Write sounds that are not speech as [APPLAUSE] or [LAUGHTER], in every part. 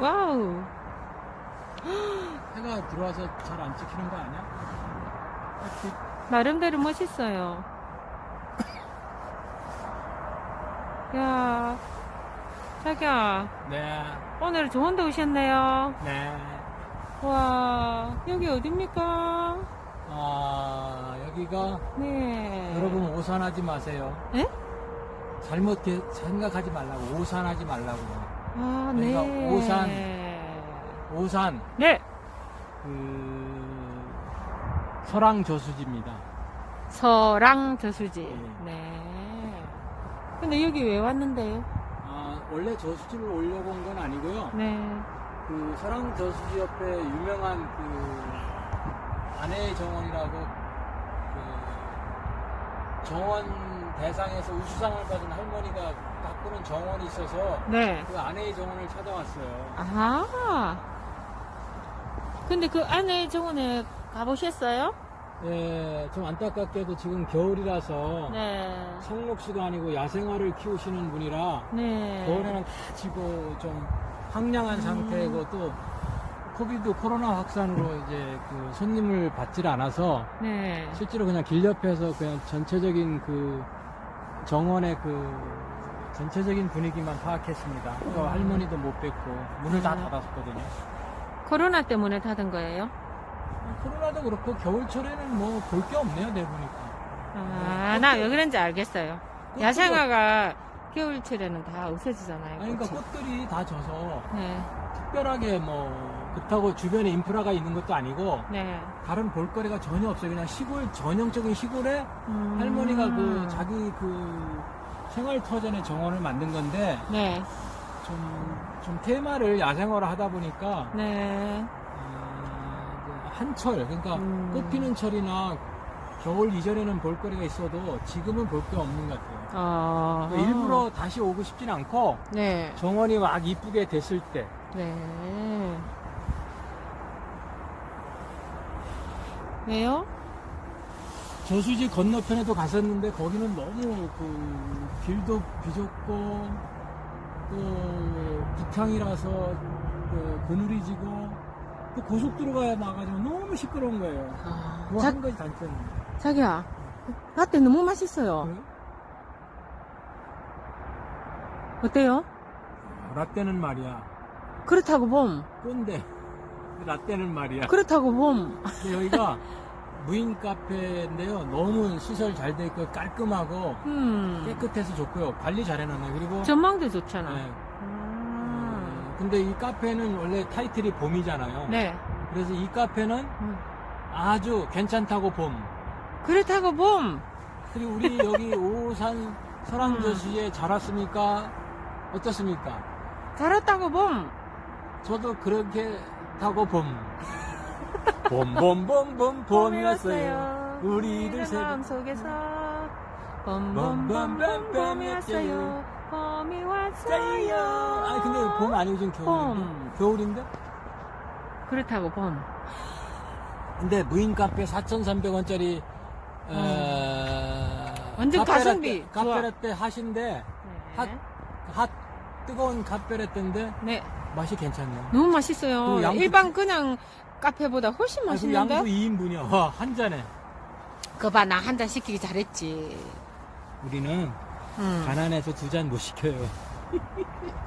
와우. 해가 들어와서 잘 안 찍히는 거 아니야? 나름대로 멋있어요. 야, 자기야, 네, 오늘 좋은 데 오셨네요. 네. 와, 여기 어딥니까? 아, 여기가 네. 여러분 오산하지 마세요. 예? 잘못 게- 생각하지 말라고. 오산하지 말라고. 아, 네. 오산. 오산, 네. 그, 설왕 저수지입니다. 서랑 저수지. 예. 네. 근데 여기 왜 왔는데요? 아, 원래 저수지를 올려고 온 건 아니고요. 네. 그 설왕 저수지 옆에 유명한 그 아내의 정원이라고 그 정원 대상에서 우수상을 받은 할머니가 가꾸는 정원이 있어서 네. 그 아내의 정원을 찾아왔어요. 아. 근데 그 안에 정원에 가보셨어요? 예, 좀 안타깝게도 지금 겨울이라서 네. 성록수도 아니고 야생화를 키우시는 분이라 네. 겨울에는 다 지고 좀 황량한 상태고 또 코비드 코로나 확산으로 이제 그 손님을 받질 않아서 네. 실제로 그냥 길 옆에서 그냥 전체적인 그 정원의 그 전체적인 분위기만 파악했습니다. 그 음. 할머니도 못 뵙고 문을 다 음. 닫았거든요. 코로나 때문에 닫은 거예요? 코로나도 그렇고 겨울철에는 뭐 볼 게 없네요, 내보니까. 아, 나 왜 그런지 알겠어요. 꽃도 야생화가 겨울철에는 다 없어지잖아요. 아니, 그러니까 꽃이. 꽃들이 다 져서 네. 특별하게 뭐 그렇다고 주변에 인프라가 있는 것도 아니고 네. 다른 볼거리가 전혀 없어요. 그냥 시골 전형적인 시골에 음. 할머니가 그 자기 그 생활 터전의 정원을 만든 건데 네. 좀, 좀 테마를 야생화로 하다 보니까 네. 어, 이제 한철 그러니까 음. 꽃 피는 철이나 겨울 이전에는 볼거리가 있어도 지금은 볼 게 없는 것 같아요. 어. 그러니까 일부러 다시 오고 싶진 않고 네. 정원이 막 이쁘게 됐을 때 네. 왜요? 저수지 건너편에도 갔었는데 거기는 너무 그 길도 비좁고 또 북향이라서 그 그늘이 지고 또 고속도로가 나가지고 너무 시끄러운 거예요. 아, 그거 자, 한 가지 단점. 자기야. 라떼 너무 맛있어요. 그래요? 어때요? 라떼는 말이야. 그렇다고 봄. 꼰대. 라떼는 말이야. 그렇다고 봄. 근데 여기가 [LAUGHS] 무인 카페인데요. 너무 시설 잘 돼 있고 깔끔하고 음. 깨끗해서 좋고요. 관리 잘 해놨네. 그리고 전망도 좋잖아. 네. 음. 어, 근데 이 카페는 원래 타이틀이 봄이잖아요. 네. 그래서 이 카페는 음. 아주 괜찮다고 봄. 그렇다고 봄. 그리고 우리 여기 [LAUGHS] 오산 설왕저수지에 잘 왔습니까? 어떻습니까? 잘했다고 봄. 저도 그렇게 타고 봄. 봄봄봄봄 봄이 왔어요. 우리들 새 마음 속에서 봄봄봄봄 봄봄봄 봄이 왔어요. 봄이 왔어요. 아니 근데 봄 아니고 지금 겨울인데? 봄. 겨울인데? 그렇다고 봄. 근데 무인 카페 4,300원짜리 완전 가성비. 좋아. 카페라떼 핫인데 핫, 핫 뜨거운 카페라떼인데 네. 맛이 괜찮네요. 너무 맛있어요. 그리고 양도 일반 그냥 카페보다 훨씬 아, 그리고 양도 맛있는데? 2인분이야. 와, 한 잔에. 그거 봐, 나 한 잔 시키기 잘했지. 우리는 음. 가난해서 두 잔 못 시켜요.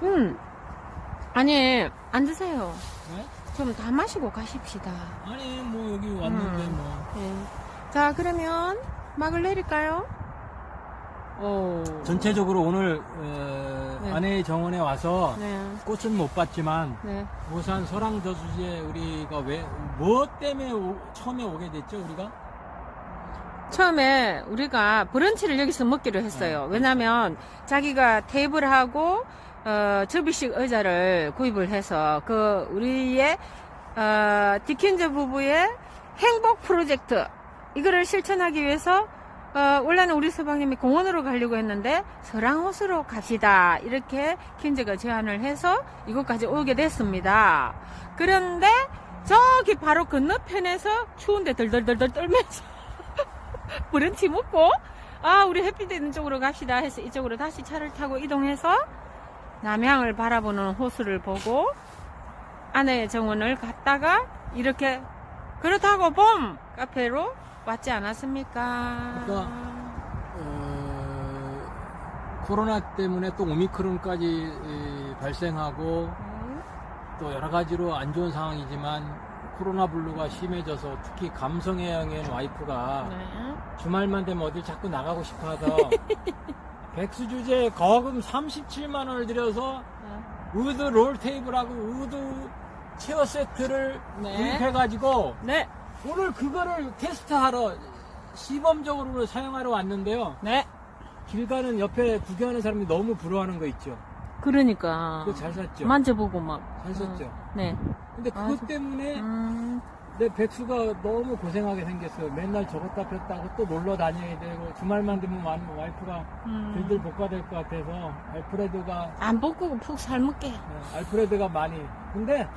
음. 아니, 앉으세요. 네? 좀 다 마시고 가십시다. 아니 뭐 여기 왔는데 음. 뭐 네. 자, 그러면 막을 내릴까요? 오. 전체적으로 오늘 어, 네. 아내의 정원에 와서 네. 꽃은 못 봤지만 네. 오산 설왕저수지에 우리가 왜 뭐 때문에 오- 처음에 오게 됐죠 우리가? 처음에 우리가 브런치를 여기서 먹기로 했어요. 네. 왜냐면 자기가 테이블하고 어, 접이식 의자를 구입을 해서 그 우리의 어, 디킨즈 부부의 행복 프로젝트 이거를 실천하기 위해서 어, 원래는 우리 서방님이 공원으로 가려고 했는데 서랑호수로 갑시다 이렇게 킨즈가 제안을 해서 이곳까지 오게 됐습니다. 그런데 저기 바로 건너편에서 추운데 덜덜덜덜 떨면서 [LAUGHS] 브런치 먹고 아 우리 햇빛 있는 쪽으로 갑시다 해서 이쪽으로 다시 차를 타고 이동해서 남양을 바라보는 호수를 보고 아내의 정원을 갔다가 이렇게 그렇다고 봄 카페로 왔지 않았습니까? 그러니까 어, 코로나 때문에 또 오미크론까지 이, 발생하고 음, 또 여러 가지로 안 좋은 상황이지만 코로나 블루가 심해져서 특히 감성애형인 와이프가 네. 주말만 되면 어딜 자꾸 나가고 싶어 하서 [LAUGHS] 백수주제 거금 37만 원을 들여서 우드 롤 테이블하고 우드 체어 세트를 네. 구입해가지고 네. 오늘 그거를 테스트하러 시범적으로 사용하러 왔는데요. 네. 길 가는 옆에 구경하는 사람이 너무 부러워하는 거 있죠. 그러니까 그거 잘 샀죠. 만져보고 막. 잘 썼죠. 어, 네. 근데 아, 그것 저- 때문에 음, 내 백수가 너무 고생하게 생겼어요. 맨날 저것다 폈다고 또 놀러 다녀야 되고 주말만 되면 와- 와이프가 음. 들들 볶아야 될것 같아서 알프레드가 안 볶고 푹 삶을게. 어, 알프레드가 많이 근데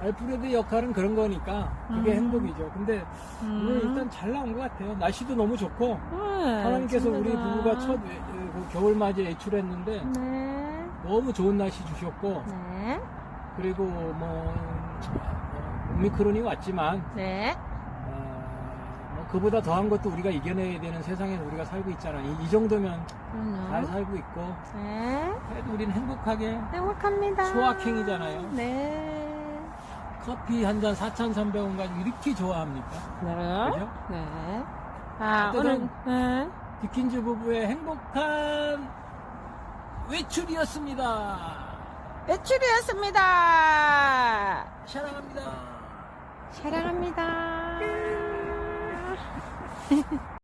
알프레드 역할은 그런 거니까 그게 음. 행복이죠. 근데 오늘 일단 잘 나온 것 같아요. 날씨도 너무 좋고 네, 하나님께서 우리. 부부가 첫 에- 에- 그 겨울맞이 외출했는데 네. 너무 좋은 날씨 주셨고 네. 그리고 뭐 어, 오미크론이 왔지만 네. 어, 뭐 그보다 더한 것도 우리가 이겨내야 되는 세상에서 우리가 살고 있잖아. 이, 이 정도면 잘 그럼요. 살고 있고 네. 그래도 우리는 행복하게 행복합니다. 소확행이잖아요. 네. 커피 한 잔 4,300원 가지고 이렇게 좋아합니까? 네. 그죠? 네. 아, 오늘, 네. 디킨즈 부부의 행복한 외출이었습니다. 외출이었습니다. 사랑합니다. 사랑합니다. [LAUGHS]